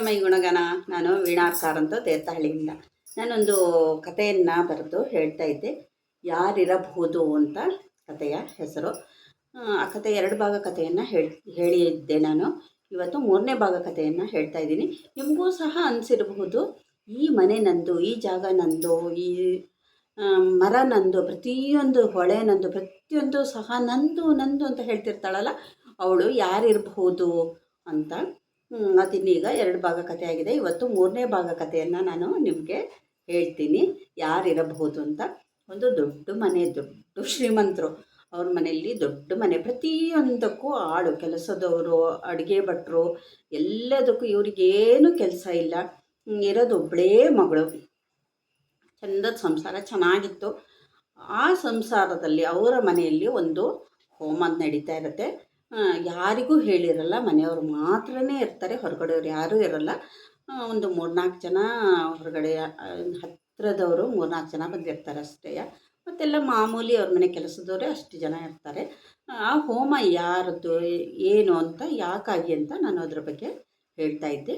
ಮೈ ಗುಣಗಾನ ನಾನು ವೀಣಾರ್ಕಾರ್ ಅಂತ ತೀರ್ಥಹಳ್ಳಿಯಿಂದ ನಾನೊಂದು ಕಥೆಯನ್ನು ಬರೆದು ಹೇಳ್ತಾ ಇದ್ದೆ. ಯಾರಿರಬಹುದು ಅಂತ ಕಥೆಯ ಹೆಸರು. ಆ, ಕಥೆ ಎರಡು ಭಾಗ ಕಥೆಯನ್ನು ಹೇಳಿ ಹೇಳಿದ್ದೆ ನಾನು. ಇವತ್ತು ಮೂರನೇ ಭಾಗ ಕಥೆಯನ್ನು ಹೇಳ್ತಾ ಇದ್ದೀನಿ. ನಿಮಗೂ ಸಹ ಅನಿಸಿರಬಹುದು ಈ ಮನೆ ನಂದು ಈ ಜಾಗ ನಂದು ಈ ಮರ ನಂದು ಪ್ರತಿಯೊಂದು ಹೊಳೆ ನಂದು ಪ್ರತಿಯೊಂದು ಸಹ ನಂದು ನಂದು ಅಂತ ಹೇಳ್ತಿರ್ತಾಳಲ್ಲ ಅವಳು ಯಾರಿರಬಹುದು ಅಂತ ಅದಿನ್ನೀಗ ಎರಡು ಭಾಗ ಕಥೆ ಆಗಿದೆ. ಇವತ್ತು ಮೂರನೇ ಭಾಗ ಕಥೆಯನ್ನು ನಾನು ನಿಮಗೆ ಹೇಳ್ತೀನಿ. ಯಾರಿರಬಹುದು ಅಂತ. ಒಂದು ದೊಡ್ಡ ಮನೆ, ದೊಡ್ಡ ಶ್ರೀಮಂತರು. ಅವ್ರ ಮನೆಯಲ್ಲಿ ದೊಡ್ಡ ಮನೆ. ಪ್ರತಿಯೊಂದಕ್ಕೂ ಆಳು, ಕೆಲಸದವರು, ಅಡುಗೆ ಭಟ್ರು, ಎಲ್ಲದಕ್ಕೂ ಇವ್ರಿಗೇನು ಕೆಲಸ ಇಲ್ಲ. ಇರೋದು ಒಬ್ಬಳೇ ಮಗಳು. ಚಂದದ ಸಂಸಾರ ಚೆನ್ನಾಗಿತ್ತು. ಆ ಸಂಸಾರದಲ್ಲಿ ಅವರ ಮನೆಯಲ್ಲಿ ಒಂದು ಹೋಮ ನಡೀತಾ ಇರುತ್ತೆ. ಯಾರಿಗೂ ಹೇಳಿರಲ್ಲ, ಮನೆಯವರು ಮಾತ್ರನೇ ಇರ್ತಾರೆ, ಹೊರಗಡೆಯವ್ರು ಯಾರೂ ಇರಲ್ಲ. ಒಂದು ಒಂದು ಮೂರ್ನಾಲ್ಕು ಜನ ಹೊರಗಡೆ ಹತ್ತಿರದವರು ಮೂರ್ನಾಲ್ಕು ಜನ ಬಂದಿರ್ತಾರೆ ಅಷ್ಟೇ. ಮತ್ತೆಲ್ಲ ಮಾಮೂಲಿ ಅವ್ರ ಮನೆ ಕೆಲಸದವರೇ ಅಷ್ಟು ಜನ ಇರ್ತಾರೆ. ಆ ಹೋಮ ಯಾರದ್ದು, ಏನು ಅಂತ, ಯಾಕಾಗಿ ಅಂತ ನಾನು ಅದ್ರ ಬಗ್ಗೆ ಹೇಳ್ತಾ ಇದ್ದೆ.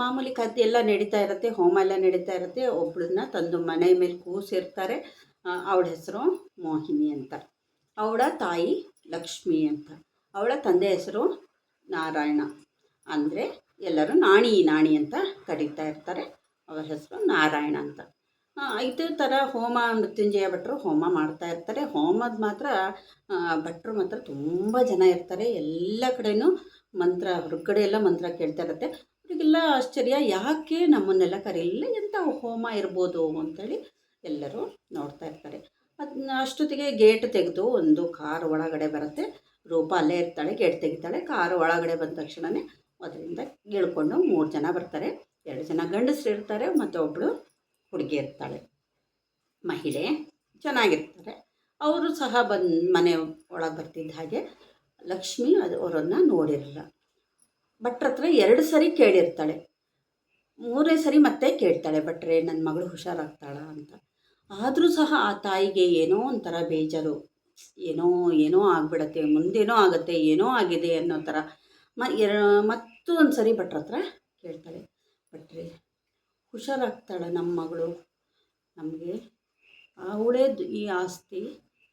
ಮಾಮೂಲಿ ಕದ್ದು ಎಲ್ಲ ನಡೀತಾ ಇರುತ್ತೆ, ಹೋಮ ಎಲ್ಲ ನಡೀತಾ ಇರುತ್ತೆ. ಒಬ್ಳನ್ನ ತಂದು ಮನೆ ಮೇಲೆ ಕೂಸಿರ್ತಾರೆ. ಅವಳ ಹೆಸರು ಮೋಹಿನಿ ಅಂತ. ಅವಳ ತಾಯಿ ಲಕ್ಷ್ಮಿ ಅಂತ. ಅವಳ ತಂದೆ ಹೆಸರು ನಾರಾಯಣ. ಅಂದರೆ ಎಲ್ಲರೂ ನಾಣಿ ನಾಣಿ ಅಂತ ಕರೀತಾ ಇರ್ತಾರೆ. ಅವರ ಹೆಸರು ನಾರಾಯಣ ಅಂತ. ಇದೇ ಥರ ಹೋಮ ಮೃತ್ಯುಂಜಯ ಭಟ್ರು ಹೋಮ ಮಾಡ್ತಾ ಇರ್ತಾರೆ. ಹೋಮದ ಮಾತ್ರ ಭಟ್ರು ಮಾತ್ರ ತುಂಬ ಜನ ಇರ್ತಾರೆ. ಎಲ್ಲ ಕಡೆಯೂ ಮಂತ್ರ ಹೊರಗಡೆ ಎಲ್ಲ ಮಂತ್ರ ಕೇಳ್ತಾ ಇರುತ್ತೆ. ಅವರಿಗೆಲ್ಲ ಆಶ್ಚರ್ಯ, ಯಾಕೆ ನಮ್ಮನ್ನೆಲ್ಲ ಕರೆಯಲಿಲ್ಲ ಎಂಥ ಹೋಮ ಇರ್ಬೋದು ಅಂತೇಳಿ ಎಲ್ಲರೂ ನೋಡ್ತಾ ಇರ್ತಾರೆ. ಅದನ್ನ ಅಷ್ಟೊತ್ತಿಗೆ ಗೇಟ್ ತೆಗೆದು ಒಂದು ಕಾರ್ ಒಳಗಡೆ ಬರುತ್ತೆ. ರೂಪ ಅಲ್ಲೇ ಇರ್ತಾಳೆ, ಗೇಟ್ ತೆಗಿತಾಳೆ, ಕಾರು ಒಳಗಡೆ ಬಂದ ತಕ್ಷಣವೇ ಅದರಿಂದ ಇಳ್ಕೊಂಡು ಮೂರು ಜನ ಬರ್ತಾರೆ. ಎರಡು ಜನ ಗಂಡಸರು ಇರ್ತಾರೆ, ಮತ್ತು ಒಬ್ಬಳು ಹುಡುಗಿ ಇರ್ತಾಳೆ. ಮಹಿಳೆ ಚೆನ್ನಾಗಿರ್ತಾರೆ. ಅವರು ಸಹ ಬಂದು ಮನೆ ಒಳಗೆ ಬರ್ತಿದ್ದ ಹಾಗೆ ಲಕ್ಷ್ಮಿ ಅದು ಅವರನ್ನು ನೋಡಿರಲ್ಲ. ಭಟ್ರ ಹತ್ರ ಎರಡು ಸರಿ ಕೇಳಿರ್ತಾಳೆ. ಮೂರನೇ ಸರಿ ಮತ್ತೆ ಕೇಳ್ತಾಳೆ, ಭಟ್ರೆ ನನ್ನ ಮಗಳು ಹುಷಾರಾಗ್ತಾಳ? ಅಂತ. ಆದರೂ ಸಹ ಆ ತಾಯಿಗೆ ಏನೋ ಒಂಥರ ಬೇಜಾರು. ಏನೋ ಏನೋ ಆಗ್ಬಿಡತ್ತೆ, ಮುಂದೇನೋ ಆಗುತ್ತೆ, ಏನೋ ಆಗಿದೆ ಅನ್ನೋ ಥರ. ಮ, ಎರ ಮತ್ತೂ ಒಂದು ಸರಿ ಭಟ್ರ ಹತ್ರ ಕೇಳ್ತಾಳೆ ಭಟ್ರೆ, ಹುಷಾರಾಗ್ತಾಳೆ ನಮ್ಮ ಮಗಳು. ನಮಗೆ ಅವಳೇ ಈ ಆಸ್ತಿ,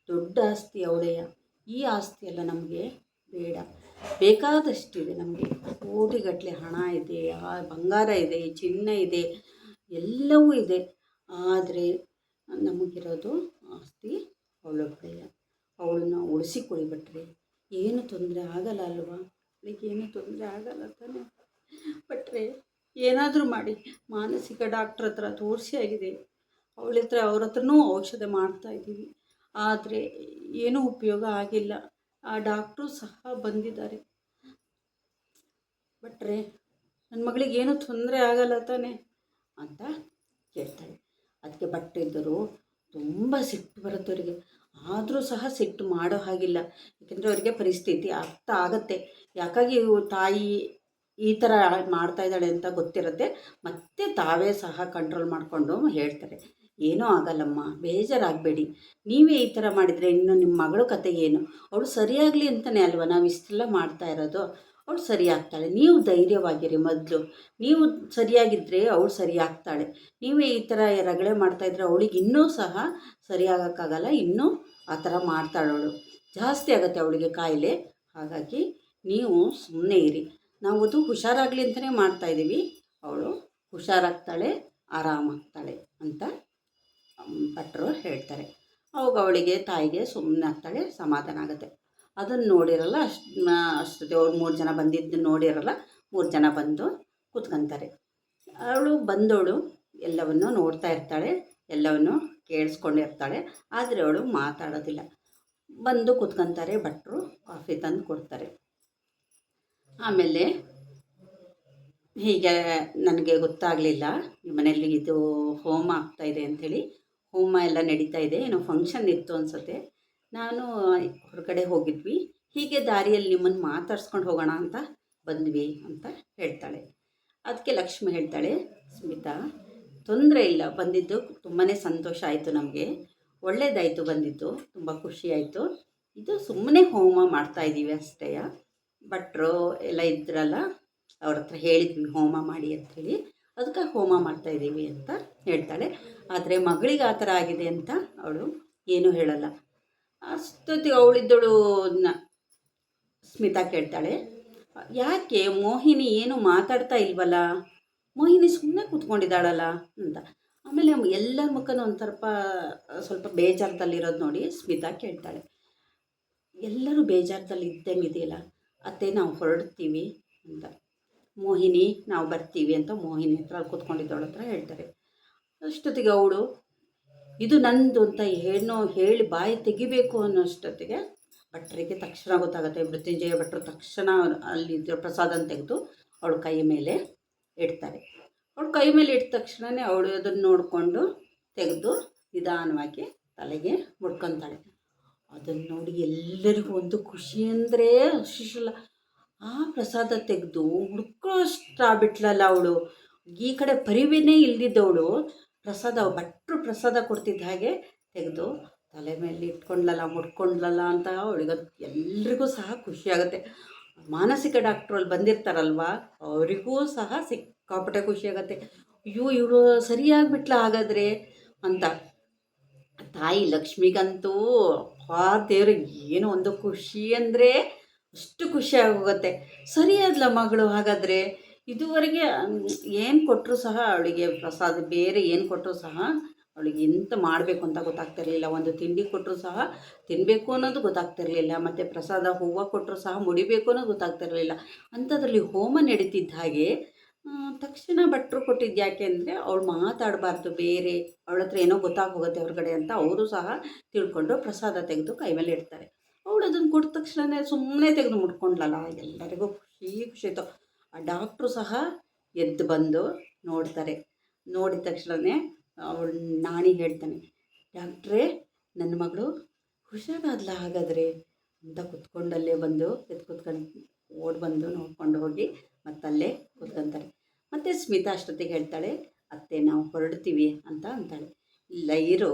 ದೊಡ್ಡ ಆಸ್ತಿ ಅವಳೆಯ. ಈ ಆಸ್ತಿ ಎಲ್ಲ ನಮಗೆ ಬೇಡ. ಬೇಕಾದಷ್ಟಿದೆ ನಮಗೆ. ಕೋಟಿಗಟ್ಟಲೆ ಹಣ ಇದೆ ಬಂಗಾರ ಇದೆ, ಚಿನ್ನ ಇದೆ, ಎಲ್ಲವೂ ಇದೆ. ಆದರೆ ನಮಗಿರೋದು ಆಸ್ತಿ ಅವಳೊಬ್ಬಳೆಯ ಅವಳನ್ನ ಉಳಿಸಿಕೊಡಿ ಭಟ್ರೆ. ಏನು ತೊಂದರೆ ಆಗಲ್ಲ ಅಲ್ವಾ? ಅವಳಿಗೆ ಏನು ತೊಂದರೆ ಆಗಲ್ಲ ತಾನೆ. ಬಟ್ರೆ ಏನಾದರೂ ಮಾಡಿ. ಮಾನಸಿಕ ಡಾಕ್ಟ್ರ್ ಹತ್ರ ತೋರಿಸಿ ಆಗಿದೆ. ಅವಳ ಹತ್ರ, ಅವ್ರ ಹತ್ರನೂ ಔಷಧ ಮಾಡ್ತಾ ಇದ್ದೀವಿ. ಆದರೆ ಏನೂ ಉಪಯೋಗ ಆಗಿಲ್ಲ. ಆ ಡಾಕ್ಟ್ರು ಸಹ ಬಂದಿದ್ದಾರೆ. ಬಟ್ರೆ ನನ್ನ ಮಗಳಿಗೆ ಏನೂ ತೊಂದರೆ ಆಗಲ್ಲ ತಾನೆ ಅಂತ ಕೇಳ್ತಾಳೆ. ಅದಕ್ಕೆ ಭಟ್ಟಿದ್ದರು ತುಂಬ ಸಿಟ್ಟು ಬರುತ್ತೆ ಅವರಿಗೆ ಆದರೂ ಸಹ ಸಿಟ್ಟು ಮಾಡೋ ಹಾಗಿಲ್ಲ. ಯಾಕೆಂದರೆ ಅವರಿಗೆ ಪರಿಸ್ಥಿತಿ ಅರ್ಥ ಆಗುತ್ತೆ. ಯಾಕಾಗಿ ತಾಯಿ ಈ ಥರ ಮಾಡ್ತಾ ಇದ್ದಾಳೆ ಅಂತ ಗೊತ್ತಿರುತ್ತೆ. ಮತ್ತೆ ತಾವೇ ಸಹ ಕಂಟ್ರೋಲ್ ಮಾಡಿಕೊಂಡು ಹೇಳ್ತಾರೆ. ಏನೂ ಆಗಲ್ಲಮ್ಮ, ಬೇಜಾರಾಗಬೇಡಿ. ನೀವೇ ಈ ಥರ ಮಾಡಿದರೆ ಇನ್ನು ನಿಮ್ಮ ಮಗಳ ಕತೆ ಏನು? ಅವಳು ಸರಿಯಾಗಲಿ ಅಂತಲೇ ಅಲ್ವಾ? ನಾವು ಇಷ್ಟೆಲ್ಲ ಮಾಡ್ತಾ ಇರೋದು. ಅವಳು ಸರಿ ಆಗ್ತಾಳೆ. ನೀವು ಧೈರ್ಯವಾಗಿರಿ ಮೊದಲು. ನೀವು ಸರಿಯಾಗಿದ್ದರೆ ಅವಳು ಸರಿ ಆಗ್ತಾಳೆ. ನೀವೇ ಈ ಥರ ರಗಳೆ ಮಾಡ್ತಾಯಿದ್ರೆ ಅವಳಿಗೆ ಇನ್ನೂ ಸಹ ಸರಿಯಾಗೋಕ್ಕಾಗಲ್ಲ ಇನ್ನೂ ಆ ಥರ ಮಾಡ್ತಾಳವಳು. ಜಾಸ್ತಿ ಆಗುತ್ತೆ ಅವಳಿಗೆ ಕಾಯಿಲೆ. ಹಾಗಾಗಿ ನೀವು ಸುಮ್ಮನೆ ಇರಿ. ನಾವು ಅದು ಹುಷಾರಾಗಲಿ ಅಂತಲೇ ಮಾಡ್ತಾಯಿದ್ದೀವಿ ಅವಳು ಹುಷಾರಾಗ್ತಾಳೆ ಆರಾಮಾಗ್ತಾಳೆ ಅಂತ ಭಟ್ರು ಹೇಳ್ತಾರೆ. ಅವಾಗ ಅವಳಿಗೆ ತಾಯಿಗೆ ಸುಮ್ಮನೆ ಆಗ್ತಾಳೆ, ಸಮಾಧಾನ ಆಗುತ್ತೆ. ಅದನ್ನು ನೋಡಿರಲ್ಲ, ಅಷ್ಟು ಅಷ್ಟೊತ್ತಿಗೆ ಅವ್ರು ಮೂರು ಜನ ಬಂದಿದ್ದು ನೋಡಿರಲ್ಲ, ಮೂರು ಜನ ಬಂದು ಕೂತ್ಕೊಂತಾರೆ. ಅವಳು ಬಂದವಳು ಎಲ್ಲವನ್ನು ನೋಡ್ತಾ ಇರ್ತಾಳೆ, ಎಲ್ಲವನ್ನು ಕೇಳಿಸ್ಕೊಂಡಿರ್ತಾಳೆ ಆದರೆ ಅವಳು ಮಾತಾಡೋದಿಲ್ಲ. ಬಂದು ಕೂತ್ಕೊಂತಾರೆ, ಭಟ್ರು ಕಾಫಿ ತಂದು ಕೊಡ್ತಾರೆ. ಆಮೇಲೆ ಹೀಗೆ ನನಗೆ ಗೊತ್ತಾಗಲಿಲ್ಲ ಮನೆಯಲ್ಲಿ ಇದು ಹೋಮ ಆಗ್ತಾ ಇದೆ ಅಂಥೇಳಿ. ಹೋಮ ಎಲ್ಲ ನಡೀತಾ ಇದೆ, ಏನೋ ಫಂಕ್ಷನ್ ಇತ್ತು ಅನಿಸುತ್ತೆ. ನಾನು ಹೊರಗಡೆ ಹೋಗಿದ್ವಿ. ಹೀಗೆ ದಾರಿಯಲ್ಲಿ ನಿಮ್ಮನ್ನು ಮಾತಾಡ್ಸ್ಕೊಂಡು ಹೋಗೋಣ ಅಂತ ಬಂದ್ವಿ ಅಂತ ಹೇಳ್ತಾಳೆ. ಅದಕ್ಕೆ ಲಕ್ಷ್ಮಿ ಹೇಳ್ತಾಳೆ, ಸ್ಮಿತಾ, ತೊಂದರೆ ಇಲ್ಲ, ಬಂದಿದ್ದು ತುಂಬಾ ಸಂತೋಷ ಆಯಿತು ನಮಗೆ. ಒಳ್ಳೇದಾಯಿತು ಬಂದಿದ್ದು, ತುಂಬ ಖುಷಿಯಾಯಿತು ಇದು ಸುಮ್ಮನೆ ಹೋಮ ಮಾಡ್ತಾ ಇದ್ದೀವಿ ಅಷ್ಟೇ ಭಟ್ರು ಎಲ್ಲ ಇದ್ರಲ್ಲ, ಅವ್ರ ಹತ್ರ ಹೇಳಿದ್ವಿ ಹೋಮ ಮಾಡಿ ಅಂಥೇಳಿ ಅದಕ್ಕೆ ಹೋಮ ಮಾಡ್ತಾ ಇದ್ದೀವಿ ಅಂತ ಹೇಳ್ತಾಳೆ. ಆದರೆ ಮಗಳಿಗೆ ಆ ಥರ ಆಗಿದೆ ಅಂತ ಅವಳು ಏನೂ ಹೇಳಲ್ಲ. ಅಷ್ಟೊತ್ತಿಗೆ ಅವಳಿದ್ದಳು ಸ್ಮಿತಾ ಕೇಳ್ತಾಳೆ. ಯಾಕೆ ಮೋಹಿನಿ ಏನು ಮಾತಾಡ್ತಾ ಇಲ್ವಲ್ಲ? ಮೋಹಿನಿ ಸುಮ್ಮನೆ ಕೂತ್ಕೊಂಡಿದ್ದಾಳಲ್ಲ ಅಂತ. ಆಮೇಲೆ ಎಲ್ಲರ ಮುಖನೂ ಒಂದು ಸ್ವಲ್ಪ ಸ್ವಲ್ಪ ಬೇಜಾರದಲ್ಲಿರೋದು ನೋಡಿ ಸ್ಮಿತಾ ಕೇಳ್ತಾಳೆ. ಎಲ್ಲರೂ ಬೇಜಾರದಲ್ಲಿ ಇದ್ದಂಗೆ ಇದೆಯಲ್ಲ ಅತ್ತೆ ನಾವು ಹೊರಡ್ತೀವಿ ಅಂತ. ಮೋಹಿನಿ, ನಾವು ಬರ್ತೀವಿ ಅಂತ ಮೋಹಿನಿ ಹತ್ರ ಕೂತ್ಕೊಂಡಿದ್ದವಳ ಹತ್ರ ಹೇಳ್ತಾರೆ. ಅಷ್ಟೊತ್ತಿಗೆ ಅವಳು ಇದು ನಂದು ಅಂತ ಏನೋ ಹೇಳಿ ಬಾಯಿ ತೆಗಿಬೇಕು ಅನ್ನೋಷ್ಟೊತ್ತಿಗೆ. ಭಟ್ರಿಗೆ ತಕ್ಷಣ ಗೊತ್ತಾಗುತ್ತೆ, ಮೃತ್ಯುಂಜಯ ಭಟ್ರು ತಕ್ಷಣ ಅಲ್ಲಿ ಪ್ರಸಾದನ ತೆಗೆದು ಅವಳು ಕೈ ಮೇಲೆ ಇಡ್ತಾರೆ. ಅವಳು ಕೈ ಮೇಲೆ ಇಟ್ಟ ತಕ್ಷಣವೇ ಅವಳು ಅದನ್ನು ನೋಡಿಕೊಂಡು ತೆಗೆದು ನಿಧಾನವಾಗಿ ತಲೆಗೆ ಮುಡ್ಕೊತಾಳೆ ಅದನ್ನು ನೋಡಿ ಎಲ್ಲರಿಗೂ ಒಂದು ಖುಷಿ ಅಂದರೆ ಶಿಶುಲ ಆ ಪ್ರಸಾದ ತೆಗೆದು ಹುಡ್ಕೋಷ್ಟು ಆಗ್ಬಿಟ್ಲಲ್ಲ ಅವಳು. ಈ ಕಡೆ ಪರಿವೇನೇ ಇಲ್ದಿದ್ದವಳು. ಪ್ರಸಾದ, ಭಟ್ರು ಪ್ರಸಾದ ಕೊಡ್ತಿದ್ದ ಹಾಗೆ ತೆಗೆದು ತಲೆ ಮೇಲೆ ಇಟ್ಕೊಂಡ್ಲಲ್ಲ ಮುಡ್ಕೊಂಡ್ಲಲ್ಲ ಅಂತ ಅವಳಿಗೆ ಎಲ್ರಿಗೂ ಸಹ ಖುಷಿಯಾಗುತ್ತೆ ಮಾನಸಿಕ ಡಾಕ್ಟ್ರು ಅಲ್ಲಿ ಬಂದಿರ್ತಾರಲ್ವ, ಅವರಿಗೂ ಸಹ ಸಿಕ್ಕಾಪಟ್ಟೆ ಖುಷಿಯಾಗತ್ತೆ ಅಯ್ಯೋ ಸರಿಯಾಗಿ ಸರಿಯಾಗಿಬಿಟ್ಲ ಹಾಗಾದರೆ ಅಂತ. ತಾಯಿ ಲಕ್ಷ್ಮಿಗಂತೂ, ಆ ದೇವ್ರಿಗೆ ಏನು ಒಂದು ಖುಷಿ ಅಂದರೆ ಅಷ್ಟು ಖುಷಿ ಆಗೋಗುತ್ತೆ. ಸರಿಯಾದ್ಲ ಮಗಳು ಹಾಗಾದರೆ? ಇದುವರೆಗೆ ಏನು ಕೊಟ್ಟರು ಸಹ ಅವಳಿಗೆ ಪ್ರಸಾದ, ಬೇರೆ ಏನು ಕೊಟ್ಟರು ಸಹ ಅವಳಿಗೆ ಎಂತ ಮಾಡಬೇಕು ಅಂತ ಗೊತ್ತಾಗ್ತಿರಲಿಲ್ಲ. ಒಂದು ತಿಂಡಿ ಕೊಟ್ಟರು ಸಹ ತಿನ್ನಬೇಕು ಅನ್ನೋದು ಗೊತ್ತಾಗ್ತಿರಲಿಲ್ಲ. ಮತ್ತು ಪ್ರಸಾದ ಹೂವು ಕೊಟ್ಟರು ಸಹ ಮುಡಿಬೇಕು ಅನ್ನೋದು ಗೊತ್ತಾಗ್ತಿರಲಿಲ್ಲ. ಅಂಥದ್ರಲ್ಲಿ ಹೋಮ ನಡೀತಿದ್ದ ಹಾಗೆ ತಕ್ಷಣ ಭಟ್ರು ಕೊಟ್ಟಿದ್ದು ಯಾಕೆ ಅಂದರೆ ಅವಳು ಮಾತಾಡಬಾರ್ದು, ಬೇರೆ ಅವಳ ಹತ್ರ ಏನೋ ಗೊತ್ತಾಗೋಗುತ್ತೆ ಹೊರಗಡೆ ಅಂತ ಅವರು ಸಹ ತಿಳ್ಕೊಂಡು ಪ್ರಸಾದ ತೆಗೆದು ಕೈ ಮೇಲೆ ಇಡ್ತಾರೆ. ಅವಳು ಅದನ್ನು ಕೊಟ್ಟ ತಕ್ಷಣ ಸುಮ್ಮನೆ ತೆಗೆದು ಮುಟ್ಕೊಂಡ್ಲಲ್ಲ ಎಲ್ಲರಿಗೂ ಖುಷಿ ಖುಷಿ ಆಯಿತು. ಡಾಕ್ಟ್ರು ಸಹ ಎದ್ದು ಬಂದು ನೋಡ್ತಾರೆ. ನೋಡಿದ ತಕ್ಷಣವೇ ಅವಳು ನಾಣಿ ಹೇಳ್ತಾನೆ, ಡಾಕ್ಟ್ರೇ, ನನ್ನ ಮಗಳು ಹುಷಾರಾದ್ಲ ಹಾಗಾದರೆ? ಅಂತ ಕುತ್ಕೊಂಡಲ್ಲೇ ಬಂದು, ಎದ್ದು ಕುತ್ಕೊಂಡು ಓಡಿ ಬಂದು ನೋಡ್ಕೊಂಡು ಹೋಗಿ ಮತ್ತಲ್ಲೇ ಕುತ್ಕೊಂತಾರೆ. ಮತ್ತು ಸ್ಮಿತಾ ಅಷ್ಟೊತ್ತಿಗೆ ಹೇಳ್ತಾಳೆ, ಅತ್ತೆ, ನಾವು ಹೊರಡ್ತೀವಿ ಅಂತ ಅಂತಾಳೆ. ಇಲ್ಲ, ಇರು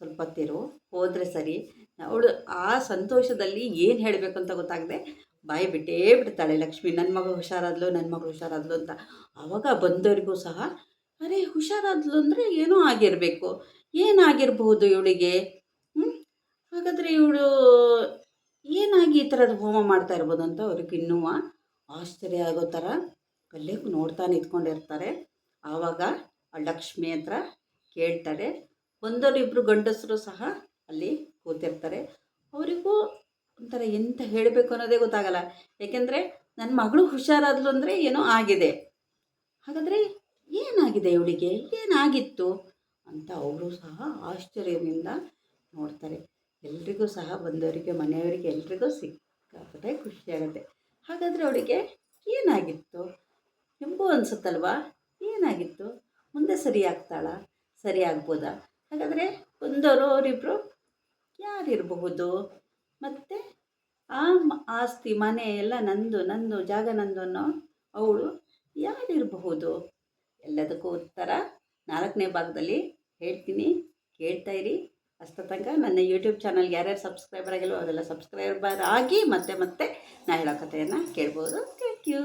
ಸ್ವಲ್ಪ ಹೊತ್ತಿರು ಹೋದರೆ ಸರಿ. ಅವಳು ಆ ಸಂತೋಷದಲ್ಲಿ ಏನು ಹೇಳಬೇಕು ಅಂತ ಗೊತ್ತಾಗದೆ, ಬಾಯಿ ಬಿಟ್ಟೇ ಬಿಡ್ತಾಳೆ. ಲಕ್ಷ್ಮಿ ನನ್ನ ಮಗ ಹುಷಾರಾದ್ಲು ನನ್ನ ಮಗಳು ಹುಷಾರಾದ್ಲು ಅಂತ. ಆವಾಗ ಬಂದವರಿಗೂ ಸಹ, ಅರೆ, ಹುಷಾರಾದ್ಲು ಅಂದರೆ ಏನೂ ಆಗಿರಬೇಕು. ಏನಾಗಿರಬಹುದು ಇವಳಿಗೆ? ಹ್ಞೂ ಹಾಗಾದರೆ ಇವಳು ಏನಾಗಿ ಈ ಥರದ ಹೋಮ ಮಾಡ್ತಾ ಇರ್ಬೋದು ಅಂತ ಅವ್ರಿಗೆ ಇನ್ನೂ ಆಶ್ಚರ್ಯ ಆಗೋ ಥರ ಅಲ್ಲೇ ನೋಡ್ತಾ ನಿಂತ್ಕೊಂಡಿರ್ತಾರೆ ಆವಾಗ ಆ ಲಕ್ಷ್ಮಿ ಹತ್ರ ಕೇಳ್ತಾರೆ ಒಂದರಿಬ್ಬರು ಗಂಡಸರು ಸಹ ಅಲ್ಲಿ ಕೂತಿರ್ತಾರೆ. ಅವರಿಗೂ ಒಂಥರ ಎಂತ ಹೇಳಬೇಕು ಅನ್ನೋದೇ ಗೊತ್ತಾಗಲ್ಲ. ಏಕೆಂದರೆ ನನ್ನ ಮಗಳು ಹುಷಾರಾದ್ರು ಅಂದರೆ ಏನೋ ಆಗಿದೆ. ಹಾಗಾದರೆ ಏನಾಗಿದೆ ಇವಳಿಗೆ? ಏನಾಗಿತ್ತು? ಅಂತ ಅವರು ಸಹ ಆಶ್ಚರ್ಯದಿಂದ ನೋಡ್ತಾರೆ. ಎಲ್ರಿಗೂ ಸಹ ಬಂದವರಿಗೆ, ಮನೆಯವರಿಗೆ ಎಲ್ರಿಗೂ ಸಿಕ್ಕಾಪಟ್ಟೆ ಖುಷಿಯಾಗುತ್ತೆ ಹಾಗಾದರೆ ಅವಳಿಗೆ ಏನಾಗಿತ್ತು? ನಿಮಗೂ ಅನಿಸುತ್ತಲ್ವಾ? ಏನಾಗಿತ್ತು? ಮುಂದೆ ಸರಿ ಆಗ್ತಾಳಾ? ಸರಿ ಆಗ್ಬೋದಾ? ಹಾಗಾದರೆ ಬಂದವರು ಅವರಿಬ್ಬರು ಯಾರಿರಬಹುದು? ಮತ್ತು ಆ ಆಸ್ತಿ, ಮನೆ ಎಲ್ಲ ನಂದು ನಂದು, ಜಾಗ ನಂದು ಅನ್ನೋ ಅವಳು ಯಾರಿರಬಹುದು? ಎಲ್ಲದಕ್ಕೂ ಉತ್ತರ ನಾಲ್ಕನೇ ಭಾಗದಲ್ಲಿ ಹೇಳ್ತೀನಿ. ಕೇಳ್ತಾ ಇರಿ. ಅಷ್ಟ ತನಕ ನನ್ನ ಯೂಟ್ಯೂಬ್ ಚಾನಲ್ಗೆ ಯಾರ್ಯಾರು ಸಬ್ಸ್ಕ್ರೈಬರ್ ಆಗಿಲ್ವೋ ಅವರೆಲ್ಲ ಸಬ್ಸ್ಕ್ರೈಬರ್ ಆಗಿ ಮತ್ತೆ ಮತ್ತೆ ನಾ ಹೇಳೋ ಕಥೆಯನ್ನು ಕೇಳ್ಬೋದು. Thank you